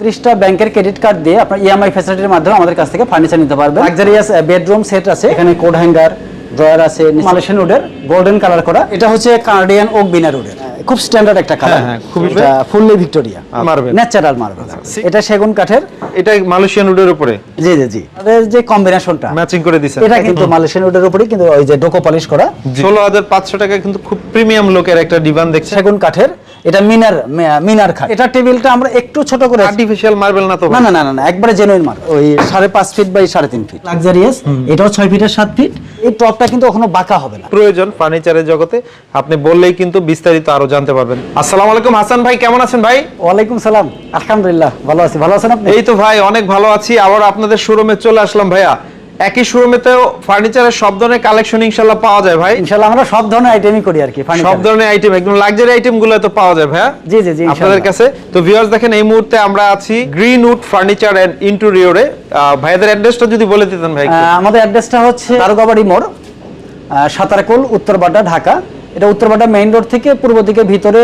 ত্রিশটা ব্যাংকের credit card দিয়ে আপনার ইএমআই ফ্যাসিলিটির মাধ্যমে আমাদের কাছ থেকে ফার্নিচার নিতে পারবেন। লাক্সারিয়াস বেডরুম সেট আছে। এখানে কোড হ্যাঙ্গার ড্রয়ার আছে মালয়েশিয়ান উডের গোল্ডেন কালার করা। এটা হচ্ছে কানাডিয়ান ওক বিনার উডের খুব স্ট্যান্ডার্ড একটা কালার হ্যাঁ, হ্যাঁ, খুবই- fully Victoria Marble। Natural marble এটা সেগুন কাঠের। এটা মালয়েশিয়ান উডের উপরে? জি জি জি। আমাদের যে কম্বিনেশনটা ম্যাচিং করে দিছেন এটা কিন্তু মালয়েশিয়ান উডের উপরে কিন্তু ওই যে ডোকো পলিশ করা। ষোলো হাজার পাঁচশো টাকা কিন্তু খুব প্রিমিয়াম লোকের একটা ডিভান দেখছে সেগুন কাঠের এটা মিনার মিনার খাট। এটা টেবিলটা আমরা একটু ছোট করে আর্টিফিশিয়াল মার্বেল না তো না না না একবারে জেনুইন মাল ওই সাড়ে পাঁচ ফিট বাই সাড়ে তিন ফিট লাক্সারিয়াস এটাও ছয় ফিটের সাত ফিট এই টপটা কিন্তু কখনো বাঁকা হবে না। প্রয়োজন ফার্নিচারের জগতে। আপনি বললেই কিন্তু বিস্তারিত আরও জানতে পারবেন। আসসালামু আলাইকুম হাসান ভাই কেমন আছেন ভাই? ওয়ালাইকুম সালাম। আলহামদুলিল্লাহ ভালো আছি। ভালো আছেন আপনি? এই তো ভাই অনেক ভালো আছি। আবার আপনাদের শোরুমে চলে আসলাম ভাইয়া। একই শোরুমেতেও ফার্নিচারের সব ধরনের কালেকশন ইনশাল্লাহ পাওয়া যায় ভাই। ইনশাআল্লাহ আমরা সব ধরনের আইটেমই করি আর কি সব ধরনের আইটেম একদম লাক্সারি আইটেমগুলো তো পাওয়া যায় ভাইয়া। জি জি জি আপনাদের কাছে। তো ভিউয়ার্স দেখেন এই মুহূর্তে আমরা আছি গ্রিন উড ফার্নিচার এন্ড ইন্টেরিয়রে ভাইয়াদের অ্যাড্রেসটা যদি বলে দিতেন ভাই আমাদের অ্যাড্রেসটা হচ্ছে দারোগাবাড়ি মোড় সাতারকুল উত্তরবাড্ডা ঢাকা। এটা উত্তরবাড্ডা মেইন রোড থেকে পূর্ব দিকে ভিতরে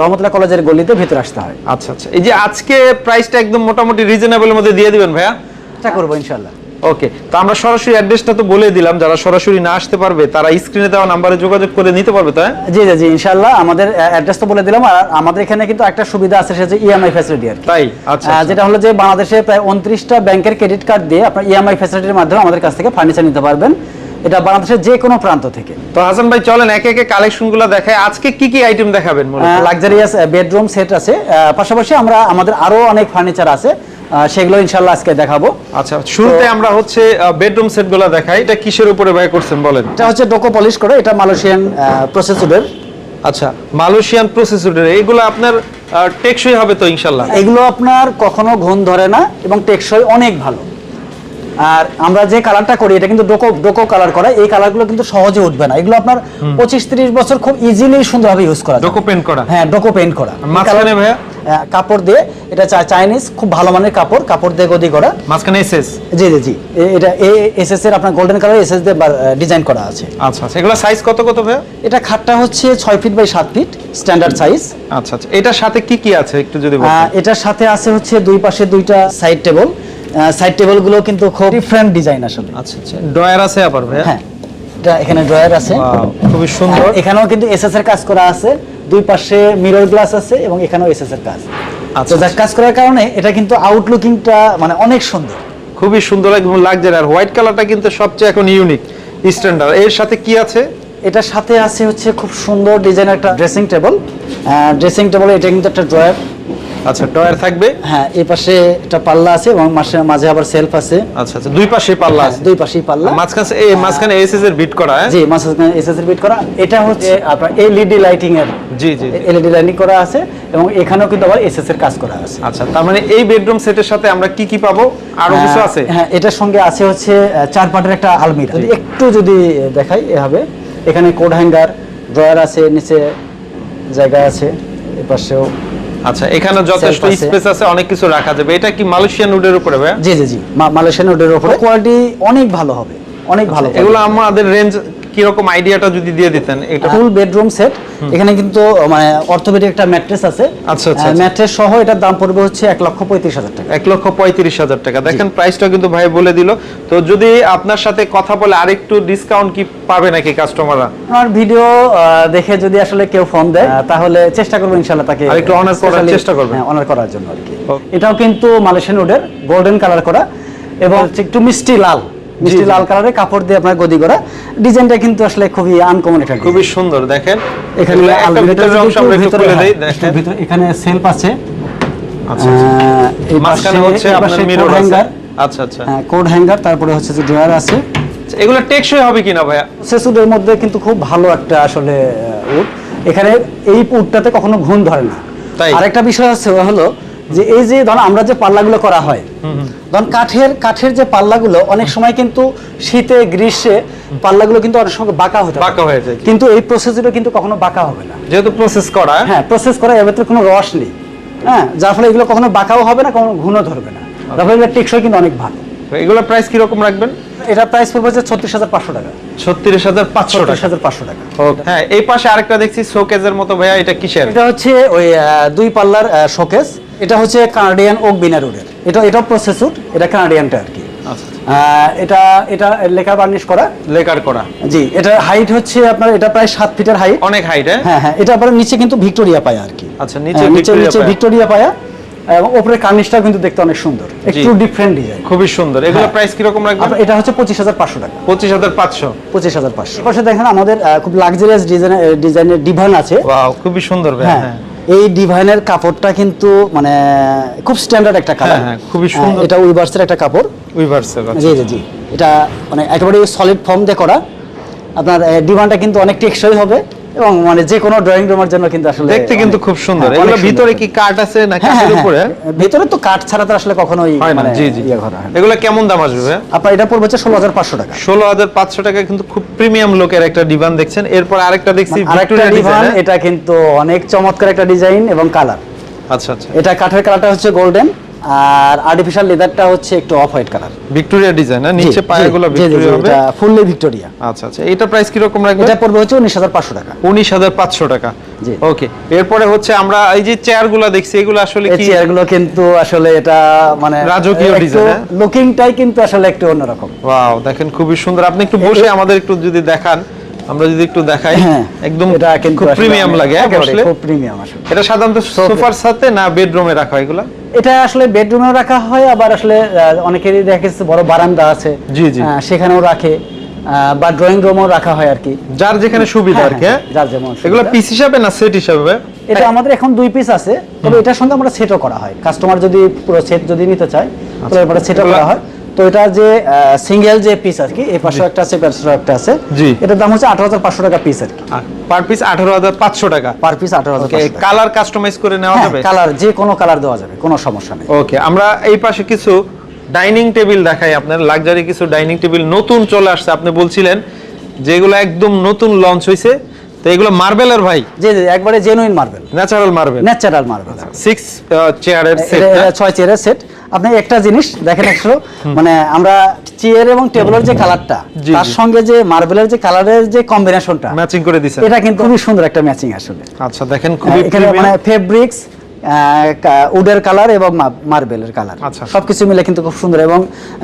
রহমতুল্লাহ কলেজের গলিতে ভিতরে আসতে হয়। আচ্ছা আচ্ছা। এই যে আজকে প্রাইসটা একদম মোটামুটি রিজনেবলের মধ্যে দিয়ে দিবেন ভাইয়া? চেষ্টা করব ইনশাআল্লাহ। ওকে তো আমরা সরাসরি অ্যাড্রেসটা তো বলে দিলাম যারা সরাসরি না আসতে পারবে তারা স্ক্রিনে দেওয়া নাম্বারে যোগাযোগ করে নিতে পারবে তাই? জি জি জি ইনশাআল্লাহ আমাদের অ্যাড্রেস তো বলে দিলাম আর আমাদের এখানে কিন্তু একটা সুবিধা আছে সেটা হচ্ছে ইএমআই ফ্যাসিলিটি আর তাই? আচ্ছা আচ্ছা। যেটা হলো যে বাংলাদেশে প্রায় উনত্রিশটা ব্যাংকের ক্রেডিট কার্ড দিয়ে আপনার ইএমআই ফ্যাসিলিটির মাধ্যমে আমাদের কাছ থেকে ফার্নিচার নিতে পারবেন। এটা বাংলাদেশের যে কোনো প্রান্ত থেকে। তো হাসান ভাই চলেন একে একে কালেকশনগুলো দেখায় আজকে কি কি আইটেম দেখাবেন লাক্সারিয়াস বেডরুম সেট আছে। পাশাপাশি আমরা আমাদের আরও অনেক ফার্নিচার আছে। সেগুলো ইনশাল্লাহ আজকে দেখাবো। আচ্ছা শুরুতে আমরা হচ্ছে বেডরুম সেটগুলো দেখাই। এটা কিসের উপরে ভাই করছেন বলেন? এটা হচ্ছে ডোকো পলিশ করে এটা মালয়েশিয়ান প্রসেসরের আচ্ছা মালয়েশিয়ান প্রসেসরের এইগুলো আপনার টেকসই হবে তো ইনশাল্লাহ? এগুলো আপনার কখনো ঘুম ধরে না এবং টেকসই অনেক ভালো। আর আমরা যে কালারটা করি এটা কিন্তু ডোকো ডোকো কালার করা এই কালারগুলো কিন্তু সহজে উঠবে না। এগুলো আপনার পঁচিশ তিরিশ বছর খুব ইজিলি সুন্দরভাবে ইউজ করা। ডোকো পেন্ট করা? হ্যাঁ ডোকো পেইন্ট করা। মাঝখানে ভাইয়া? কাপড় দিয়ে। এটা চাইনিজ খুব ভালো মানের কাপড় কাপড় দিয়ে গদি করা। মাঝখানে এসএস? জি জি জি। এটা এ- এটা এসএস এর আপনার গোল্ডেন কালার এসএস দিয়ে ডিজাইন করা আছে। আচ্ছা আচ্ছা। এগুলো সাইজ কত কত ভাইয়া? এটা খাটটা হচ্ছে ছয় ফিট বাই সাত ফিট স্ট্যান্ডার্ড সাইজ আচ্ছা আচ্ছা। এটার সাথে কি কি আছে? একটু যদি বলতেন। এটার সাথে আছে হচ্ছে দুই পাশে দুইটা সাইড টেবল সাইড টেবলগুলো কিন্তু খুব ডিফারেন্ট ডিজাইন আসলে। আচ্ছা আচ্ছা। ড্রয়ার আছে আবার ভাইয়া? হ্যাঁ। এটা এখানে ড্রয়ার আছে। খুবই সুন্দর। এখানেও কিন্তু এসএস এর কাজ করা আছে। দুই পাশে মিরর গ্লাস আছে এবং এখানেও এসএস এর কাজ। আচ্ছা, যার কাজ করার কারণে এটা কিন্তু আউটলুকিংটা মানে অনেক সুন্দর। খুবই সুন্দর একদম লাগজারি। আর হোয়াইট কালারটা কিন্তু সবচেয়ে এখন ইউনিক স্ট্যান্ডার্ড এর সাথে কি আছে? এটার সাথে আছে হচ্ছে খুব সুন্দর ডিজাইন একটা ড্রেসিং টেবল ড্রেসিং টেবলে এটা কিন্তু একটা ড্রয়ার আচ্ছা ড্রয়ার থাকবে? হ্যাঁ এই পাশে একটা পাল্লা আছে এবং মাঝে মাঝে আবার সেলফ আছে। আচ্ছা আচ্ছা দুই পাশে পাল্লা হ্যাঁ, আছে। দুই পাশেই পাল্লা। মাঝখানে এই মাঝখানে এসএস এর বিট করা হ্যাঁ? জি মাঝখানে এসএস এর বিট করা। এটা হচ্ছে আপনার এলইডি লাইটিং এর। জি জি। এলইডি লাইটিং করা আছে এবং এখানেও কিন্তু আবার এসএস এর কাজ করা আছে। আচ্ছা তার মানে এই বেডরুম সেটের সাথে আমরা কি কি পাবো? আরও কিছু আছে? হ্যাঁ এটার সঙ্গে আছে হচ্ছে চার পাটের একটা আলমিরা। একটু যদি দেখাই এভাবে এখানে কোড হ্যাঙ্গার ড্রয়ার আছে নিচে জায়গা আছে এপাশেও আচ্ছা এখানে যথেষ্ট আছে। স্পেস আছে অনেক কিছু রাখা যাবে। এটা কি মালয়েশিয়ান উডের উপরে ভাই? জি জি জি। মালয়েশিয়ান উডের উপরে। কোয়ালিটি অনেক ভালো হবে। অনেক ভালো আচ্ছা, এগুলো আমাদের রেঞ্জ কি রকম আইডিয়াটা যদি দিয়ে দিতেন এটা? Full bedroom set. এখানে কিন্তু মানে অর্থোপেডিক একটা ম্যাট্রেস আছে। আচ্ছা, আচ্ছা, আচ্ছা। ম্যাট্রেস সহ এটার দাম পড়বে হচ্ছে এক লক্ষ পঁয়ত্রিশ হাজার টাকা। এক লক্ষ পঁয়ত্রিশ হাজার টাকা। দেখেন প্রাইসটা কিন্তু ভাই বলে দিল। তো যদি আপনার সাথে কথা বলে আরেকটু ডিসকাউন্ট কি পাবে নাকি কাস্টমাররা আমার ভিডিও দেখে যদি আসলে কেউ ফোন দেয় তাহলে চেষ্টা করব ইনশাল্লাহ তাকে আর একটু honor করার চেষ্টা করবেন। হ্যাঁ অনার করার জন্য আর কি। এটাও কিন্তু মালয়েশিয়ান উডের গোল্ডেন কালার করা এবং একটু মিষ্টি লাল। মিষ্টি লাল কালারের কাপড় দিয়ে আপনার গদি করা ডিজাইনটা কিন্তু আসলে খুবই আনকমন design। খুবই সুন্দর দেখেন। এখানে আলমিরাটা অংশ আমরা একটু খুলে দেই হ্যাঁ, দেখেন। ভিতরে- এখানে সেলফ আছে। আচ্ছা আচ্ছা। এই মাঝখানে হচ্ছে আপনার মিরর আছে। আচ্ছা আচ্ছা। হ্যাঁ, কোড হ্যাঙ্গার তারপরে হচ্ছে যে ড্রয়ার আছে। আচ্ছা, এগুলো টেকসই হবে কিনা ভাইয়া? সেসুডের মধ্যে কিন্তু খুব ভালো একটা আসলে উড এখানে এই উডটাতে কখনো ঘুম ধরে না? আরেকটা বিষয় আছে হলো যে এই যে ধরুন আমরা যে পাল্লাগুলো করা হয় ধরুন কাঠের কাঠের যে পাল্লাগুলো অনেক সময় কিন্তু শীতে গ্রীষ্মে পাল্লাগুলো কিন্তু অনেক সময় বাঁকা হতে বাঁকা হয়ে যায়। কিন্তু। এই প্রসেসগুলো কিন্তু কখনো বাঁকা হবে না। যেহেতু প্রসেস করা। হ্যাঁ প্রসেস করা এর ভেতরে কোনো রস নেই। হ্যাঁ যার ফলে এগুলো কখনো বাঁকাও হবে না কখনো ঘুণও ধরবে না। যার ফলে এগুলো টেকসই কিন্তু অনেক ভালো। এগুলো প্রাইস কি রকম রাখবেন? এটা প্রাইস পড়বে যে ছত্রিশ হাজার পাঁচশো টাকা। ছত্রিশ হাজার পাঁচশো হাজার পাঁচশো টাকা। হ্যাঁ এই পাশে আরেকটা দেখছি শোকেজের মতো ভাইয়া এটা কিসের? এটা হচ্ছে ওই দুই পাল্লার শোকেস এটা হচ্ছে কানাডিয়ান ওক বিনারুডের এটা এটা প্রসেসর এটা কানাডিয়ানটা আর কি। আচ্ছা। এটা এটা লেখা বার্নিশ করা। লেকার করা। জি এটা হাইট হচ্ছে আপনার এটা প্রায় সাত ফিটের হাইট অনেক হাইট হ্যাঁ? হ্যাঁ হ্যাঁ এটা আবার নিচে কিন্তু ভিক্টোরিয়া পায়া আর কি। আচ্ছা, নিচে হ্যাঁ, নিচে ভিক্টোরিয়া পায়া। এবং উপরে কার্নিশটা কিন্তু দেখতে অনেক সুন্দর। একটু ডিফারেন্ট ডিজাইন খুবই সুন্দর। এগুলো হ্যাঁ। প্রাইস কীরকম রাখবেন? এটা হচ্ছে পঁচিশ হাজার পাঁচশো টাকা। পঁচিশ হাজার পাঁচশো। পঁচিশ হাজার পাঁচশো। পাশে দেখেন আমাদের খুব লাক্সারিয়াস ডিজাইন ডিজাইনের ডিভান আছে। ওয়াও খুবই সুন্দর ভাই হ্যাঁ। এই ডিভাইনের কাপড়টা কিন্তু মানে খুব স্ট্যান্ডার্ড একটা কাপড়। হ্যাঁ, খুবই সুন্দর। এটা উইভার্সের একটা কাপড়। উইভার্সের জি জি জি। এটা মানে একেবারে সলিড ফর্ম দিয়ে করা। আপনার ডিমান্ডটা কিন্তু অনেক টেকসই হবে। এবং মানে যে কোনো ড্রয়িং রুমের জন্য কিন্তু আসলে দেখতে কিন্তু খুব সুন্দর। হ্যাঁ, এগুলো ভিতরে কি কাঠ আছে না হ্যাঁ, কাঠের হ্যাঁ, উপরে। ভিতরে তো কাঠ ছাড়া তো আসলে কখনোই হয় না মানে জি জি। ইয়ে। এগুলো কেমন দাম আসবে ভাই আপনার এটা পড়বে হচ্ছে ষোলো হাজার পাঁচশো টাকা। ষোলো হাজার পাঁচশো টাকা কিন্তু খুব প্রিমিয়াম লোকের একটা ডিভান দেখছেন। এরপর আরেকটা দেখছি ভিক্টোরিয়া ডিভান ডিজাইন এটা কিন্তু অনেক চমৎকার একটা ডিজাইন এবং কালার আচ্ছা আচ্ছা। এটা কাঠের কালারটা হচ্ছে গোল্ডেন আর আর্টিফিশিয়াল লেদারটা হচ্ছে একটু off white colour Victoria design না নিচে পায়াগুলো ভিক্টোরিয়া হবে এটা ফুললি ভিক্টোরিয়া আচ্ছা আচ্ছা। এটা প্রাইস কীরকম রাখবে এটা পড়বে হচ্ছে উনিশ হাজার পাঁচশো টাকা। উনিশ হাজার পাঁচশো টাকা। জি। ওকে এরপরে হচ্ছে আমরা এই যে চেয়ারগুলা দেখছি এগুলো আসলে কি? চেয়ারগুলো কিন্তু আসলে এটা মানে রাজকীয় design, হ্যাঁ? লুকিংটাই কিন্তু আসলে একটু অন্যরকম। ওয়াও দেখেন খুবই সুন্দর। আপনি একটু বসে আমাদের একটু যদি দেখান আমরা যদি একটু দেখাই হ্যাঁ একদম এটা কিন্তু খুব প্রিমিয়াম লাগে আসলে খুব প্রিমিয়াম আসলে। এটা সাধারণত সোফার সাথে না বেডরুমে রাখা হয় এগুলা? এটা আসলে বেডরুমেও রাখা হয় আবার আসলে অনেকেরই দেখা বড় বারান্দা আছে। জি, জি। সেখানেও রাখে বা ড্রয়িং রুমও রাখা হয় আর কি। যার যেখানে সুবিধা আর কি হ্যাঁ, হ্যাঁ? যার যেমন। এগুলো পিস হিসাবে না সেট হিসাবে? এটা আমাদের এখন দুই পিস আছে তবে এটার সঙ্গে আমরা সেটও করা হয়। কাস্টমার যদি পুরো সেট যদি নিতে চায় তাহলে এবারে সেটও করা হয়। তো এটা যে সিঙ্গেল যে পিস আর কি এই পাশে একটা আছে একটা আছে জি। এটার দাম হচ্ছে আঠারো হাজার পাঁচশো টাকা পিস আর কি। পার পিস আঠারো হাজার পাঁচশো টাকা। পার পিস আঠারো হাজার কালার কাস্টমাইজ করে নেওয়া যাবে? কালার যে কোনো কালার দেওয়া যাবে কোনো সমস্যা নেই। ওকে আমরা এই পাশে কিছু ডাইনিং টেবিল দেখাই আপনার। লাক্সারি কিছু ডাইনিং টেবিল নতুন চলে আসছে আপনি বলছিলেন যেগুলো একদম নতুন লঞ্চ হয়েছে তো এগুলো মার্বেলের ভাই? যে যে একবারে genuine marble natural marble natural marble six চেয়ারের সেট ছয় চেয়ারের সেট আপনি একটা জিনিস দেখেন একশো মানে আমরা চেয়ার এবং টেবিলের যে কালারটা তার সঙ্গে যে মার্বেলের যে কালারের যে কম্বিনেশনটা ম্যাচিং করে দিছে এটা কিন্তু খুবই সুন্দর একটা ম্যাচিং আসলে। আচ্ছা দেখেন খুবই মানে ফেব্রিক্স উডের কালার এবং মার্বেলের কালার। আচ্ছা। সবকিছু মিলে কিন্তু খুব সুন্দর এবং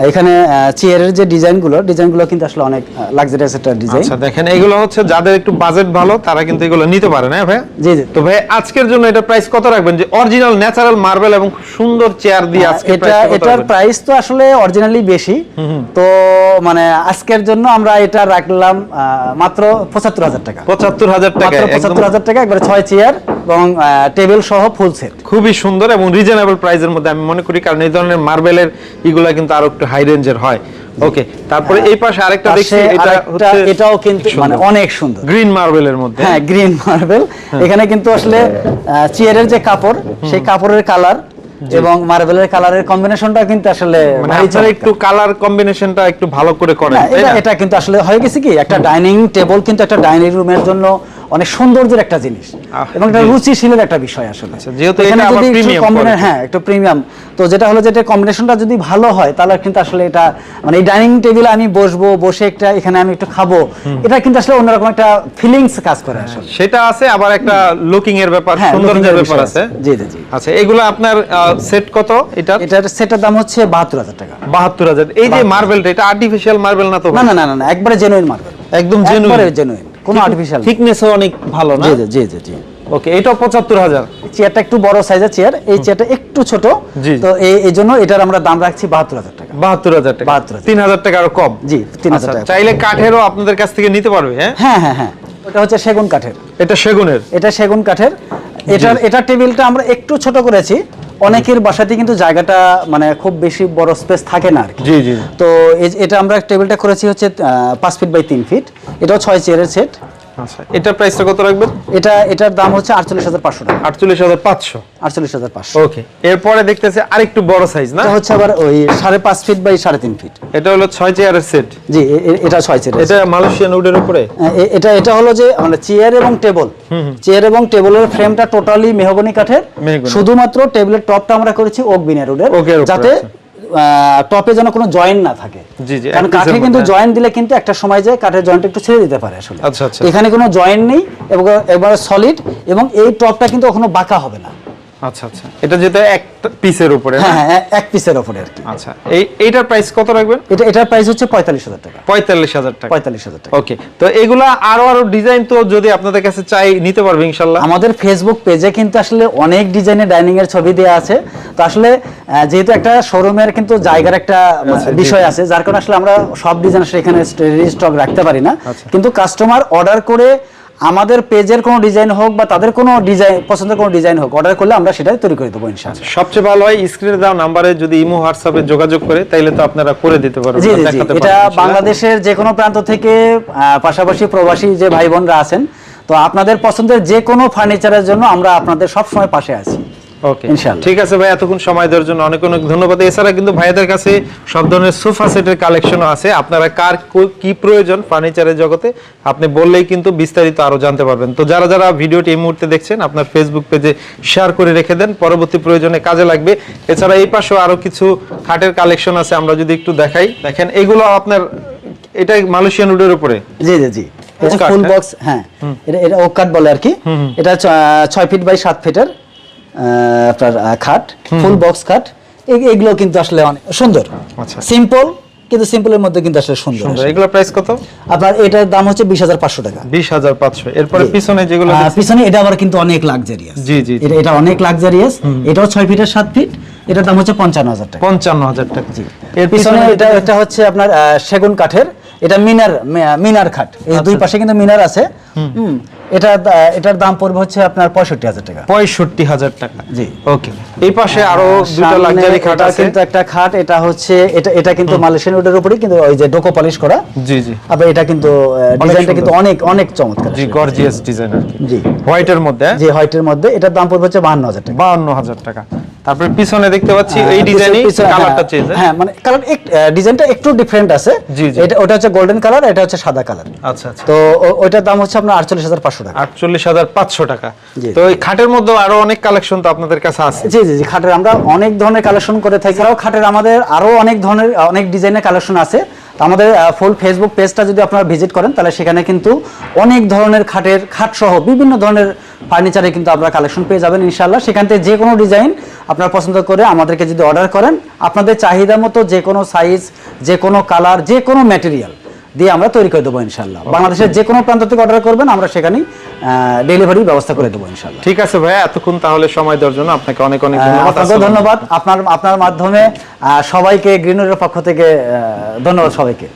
এখানে চেয়ারের যে ডিজাইনগুলো ডিজাইনগুলো কিন্তু আসলে অনেক লাক্সারিয়াস একটা ডিজাইন আচ্ছা দেখেন এগুলো হচ্ছে যাদের একটু বাজেট ভালো তারা কিন্তু এগুলো নিতে পারে না ভাই? জি জি। তো ভাই আজকের জন্য এটা প্রাইস কত রাখবেন? যে অরিজিনাল ন্যাচারাল মার্বেল এবং সুন্দর চেয়ার দিয়ে আজকে এটা এটার প্রাইস তো আসলে অরিজিনালি বেশি। তো মানে আজকের জন্য আমরা এটা রাখলাম আহ, মাত্র পঁচাত্তর হাজার টাকা। পঁচাত্তর হাজার টাকা পঁচাত্তর হাজার টাকা একবারে ছয় চেয়ার এবং টেবিল সহ ফুল সেট খুবই সুন্দর এবং রিজনেবল প্রাইসের মধ্যে আমি মনে করি কারণ এই ধরনের মার্বেলের ইগুলা কিন্তু আরও একটু হাই রেঞ্জের হয়। ওকে তারপরে এই পাশে আরেকটা দেখছি এটা হচ্ছে এটাও কিন্তু মানে অনেক সুন্দর। গ্রিন মার্বেলের মধ্যে। হ্যাঁ গ্রিন মার্বেল এখানে কিন্তু আসলে চেয়ারের যে কাপড় সেই কাপড়ের কালার এবং মার্বেলের কালারের কম্বিনেশনটা কিন্তু আসলে মানে একটু কালার কম্বিনেশনটা একটু ভালো করে করেন এটা এটা কিন্তু আসলে হয়ে গেছে কি? একটা ডাইনিং টেবিল কিন্তু একটা ডাইনিং রুমের জন্য অনেক সৌন্দর্যের একটা জিনিস। এবং এটা রুচিশীলের একটা বিষয় আসলে। আচ্ছা, যেহেতু এখানে যদি। হ্যাঁ একটু প্রিমিয়াম তো যেটা হলো যেটা কম্বিনেশনটা যদি ভালো হয় তাহলে কিন্তু আসলে এটা মানে এই ডাইনিং টেবিলে আমি বসবো বসে একটা এখানে আমি একটু খাব। এটা কিন্তু আসলে অন্যরকম একটা ফিলিংস কাজ করে আসলে। সেটা আছে আবার একটা লুকিং এর ব্যাপার হ্যাঁ, সৌন্দর্যের ব্যাপার আছে। জি জি জি। আচ্ছা এগুলো আপনার সেট কত এটা? এটার সেটার দাম হচ্ছে বাহাত্তর হাজার টাকা। বাহাত্তর হাজার। এই যে মার্বেলটা এটা আর্টিফিশিয়াল মার্বেল না তো না না না না একবারে জেনুইন মার্বেল একদম জেনুইন জেনুইন কোনো আর্টিফিশিয়াল থিকনেসও অনেক ভালো না? জি জি জি জি ওকে এটাও পঁচাত্তর হাজার। চেয়ারটা একটু বড় সাইজের চেয়ার এই চেয়ারটা একটু ছোট। তো এই জন্য এটার আমরা দাম রাখছি বাহাত্তর হাজার টাকা। বাহাত্তর হাজার টাকা। 72,000 তিন হাজার টাকা আরও কম? জি, 3,000 আচ্ছা, টাকা। চাইলে কাঠেরও আপনাদের কাছ থেকে নিতে পারবে হ্যাঁ? হ্যাঁ হ্যাঁ হ্যাঁ। ওটা হচ্ছে সেগুন কাঠের। এটা সেগুনের? এটা সেগুন কাঠের। এটার এটা টেবিলটা আমরা একটু ছোট করেছি। অনেকের বাসাতে কিন্তু জায়গাটা মানে খুব বেশি বড় স্পেস থাকে না আর জি জি। তো এটা আমরা টেবিলটা করেছি হচ্ছে পাঁচ ফিট বাই তিন ফিট এটাও ছয় চেয়ারের সেট আচ্ছা। প্রাইসটা কত রাখবেন? এটা এটার দাম হচ্ছে আটচল্লিশ হাজার পাঁচশো টাকা। আটচল্লিশ হাজার পাঁচশো? আটচল্লিশ হাজার পাঁচশো। ওকে এরপরে দেখতেছে আরেকটু বড় সাইজ না? এটা হচ্ছে আবার ওই সাড়ে পাঁচ ফিট বাই সাড়ে তিন ফিট এটা হলো ছয় চেয়ারের সেট জি এটা ছয় চেয়ারের এটা মালয়েশিয়ান উডের উপরে? এ- এটা এটা হলো যে মানে চেয়ার এবং টেবল চেয়ার এবং টেবিলের ফ্রেমটা টোটালি মেহগনি কাঠের। শুধুমাত্র টেবিলের টপটা আমরা করেছি ওক বিনের উডের যাতে আচ্ছা। টপে যেন কোনো জয়েন্ট না থাকে। জি, জি, কারণ কাঠে কিন্তু জয়েন্ট দিলে কিন্তু একটা সময় যায় কাঠের জয়েন্ট একটু ছেড়ে দিতে পারে আসলে। আচ্ছা, আচ্ছা। এখানে কোনো জয়েন্ট নেই এবং একবারে সলিড এবং এই টপটা কিন্তু কখনো বাঁকা হবে না। আচ্ছা আচ্ছা। এটা যেটা এক পিসের উপরে হ্যাঁ হ্যাঁ এক- পিসের ওপরে আর কি। আচ্ছা এই এইটার প্রাইস কত রাখবেন? এটা এটার প্রাইস হচ্ছে পঁয়তাল্লিশ হাজার টাকা। পঁয়তাল্লিশ হাজার টাকা। পঁয়তাল্লিশ হাজার টাকা। ওকে তো এগুলা আরও আরও ডিজাইন তো যদি আপনাদের কাছে চাই নিতে পারবে ইনশাল্লাহ। আমাদের ফেসবুক পেজে কিন্তু আসলে অনেক ডিজাইনের ডাইনিং এর ছবি দেওয়া আছে। তো আসলে যেহেতু একটা শোরুমের কিন্তু জায়গার একটা আচ্ছা। বিষয় আছে যার কারণে আসলে আমরা সব ডিজাইন আসলে এখানে স্টক রাখতে পারি না। আচ্ছা। কিন্তু কাস্টমার অর্ডার করে আমাদের পেজের কোনো ডিজাইন হোক বা তাদের কোনো ডিজাইন পছন্দের কোনো ডিজাইন হোক অর্ডার করলে আমরা সেটাই তৈরি করে দেবো ইনশাআল্লাহ। সবচেয়ে ভালো হয় স্ক্রিনে দেওয়া নাম্বারে যদি ইমো হোয়াটসঅ্যাপে যোগাযোগ করে তাইলে তো আপনারা করে দিতে পারবেন জি জি এটা বাংলাদেশের যে কোনো প্রান্ত থেকে আহ, পাশাপাশি প্রবাসী যে ভাই বোনরা আছেন তো আপনাদের পছন্দের যে কোনো ফার্নিচারের জন্য আমরা আপনাদের সবসময় পাশে আছি। ওকে ইনশাআল্লাহ। ঠিক আছে ভাই এতক্ষণ সময় দেওয়ার জন্য অনেক অনেক ধন্যবাদ। এছাড়া কিন্তু ভাইদের কাছে সব ধরনের সোফা সেটের কালেকশনও আছে। আপনারা কার কি প্রয়োজন ফার্নিচারের জগতে আপনি বললেই কিন্তু বিস্তারিত আরও জানতে পারবেন। তো যারা যারা ভিডিওটি এই মুহূর্তে দেখছেন আপনার ফেসবুক পেজে শেয়ার করে রেখে দেন। পরবর্তী প্রয়োজনে কাজে লাগবে। এছাড়া এই পাশেও আরও কিছু খাটের কালেকশন আছে আমরা যদি একটু দেখাই। দেখেন এগুলো আপনার এটা মালয়েশিয়ান উডের উপরে? জি জি জি। ফুল হ্যাঁ? বক্স হ্যাঁ। এটা এটা ওক কাট বলে আর কি। এটা ছয় ফিট বাই সাত ফিটের আপনার খাট ফুল বক্স খাট। এগুলো কিন্তু আসলে অনেক সুন্দর। আচ্ছা। সিম্পল কিন্তু সিম্পলের মধ্যে কিন্তু আসলে সুন্দর। সুন্দর। এগুলো প্রাইস কত? আপনার এটার দাম হচ্ছে বিশ হাজার পাঁচশো টাকা। বিশ হাজার পাঁচশো। এরপরে পিছনে যেগুলো পিছনে এটা আবার কিন্তু অনেক লাক্সারিয়াস জি, জি। এটা এটা অনেক লাক্সারিয়াস এটাও ছয় ফিটের সাত ফিট এটার দাম হচ্ছে পঞ্চান্ন হাজার টাকা। পঞ্চান্ন হাজার টাকা। জি। এর পিছনে এটা এটা হচ্ছে আপনার সেগুন কাঠের। এটা মিনার মিনার খাট। এই আচ্ছা। দুই পাশে কিন্তু মিনার আছে। হুম। এটা এটার দাম পড়বে হচ্ছে আপনার পঁয়ষট্টি হাজার টাকা। পঁয়ষট্টি হাজার টাকা। জি। ওকে। এই পাশে আরও দুটো লাক্সারি খাট আছে। কিন্তু একটা খাট এটা হচ্ছে এটা এটা কিন্তু মালয়েশিয়ান উডের উপরে কিন্তু ওই যে ডোকো পলিশ করা। জি জি। আবার এটা কিন্তু ডিজাইনটা কিন্তু অনেক অনেক চমৎকার জি গর্জিয়াস ডিজাইন আর কি। জি। হোয়াইটের মধ্যে? জি হোয়াইটের মধ্যে। এটার দাম পড়বে হচ্ছে বাহান্ন হাজার টাকা। বাহান্ন হাজার টাকা। তারপরে পিছনে দেখতে পাচ্ছি এই আহ, ডিজাইনই কালারটা হ্যাঁ, চেঞ্জ হ্যাঁ? মানে কালার ডিজাইনটা একটু ডিফারেন্ট আছে। এটা ওটা হচ্ছে গোল্ডেন কালার এটা হচ্ছে সাদা কালার আচ্ছা আচ্ছা। তো ও- ওইটার দাম হচ্ছে আপনার আটচল্লিশ হাজার পাঁচশো টাকা। আটচল্লিশ হাজার পাঁচশো টাকা। তো এই খাটের মধ্যে আরও অনেক কালেকশন তো আপনাদের কাছে আছে। জি জি জি খাটের আমরা অনেক ধরনের কালেকশন করে থাকি। এছাড়াও খাটের আমাদের আরও অনেক ধরনের অনেক ডিজাইনের কালেকশন আছে। আমাদের ফুল ফেসবুক পেজটা যদি আপনারা ভিজিট করেন তাহলে সেখানে কিন্তু অনেক ধরনের খাটের খাট সহ বিভিন্ন ধরনের ফার্নিচারে কিন্তু আপনারা কালেকশন পেয়ে যাবেন ইনশাল্লাহ সেখান থেকে যে কোনো ডিজাইন আপনারা পছন্দ করে আমাদেরকে যদি অর্ডার করেন আপনাদের চাহিদা মতো যে কোনো সাইজ যে কোনো কালার যে কোনো ম্যাটেরিয়াল দিয়ে আমরা তৈরি করে দেবো ইনশাল্লাহ বাংলাদেশের যে কোনো প্রান্ত থেকে অর্ডার করবেন আমরা সেখানেই ডেলিভারি ব্যবস্থা করে দেবো ইনশাল্লাহ ঠিক আছে ভাইয়া এতক্ষণ তাহলে সময় দেওয়ার জন্য আপনাকে অনেক অনেক ধন্যবাদ। ধন্যবাদ। আপনার আপনার মাধ্যমে সবাইকে গ্রিনের পক্ষ থেকে ধন্যবাদ সবাইকে।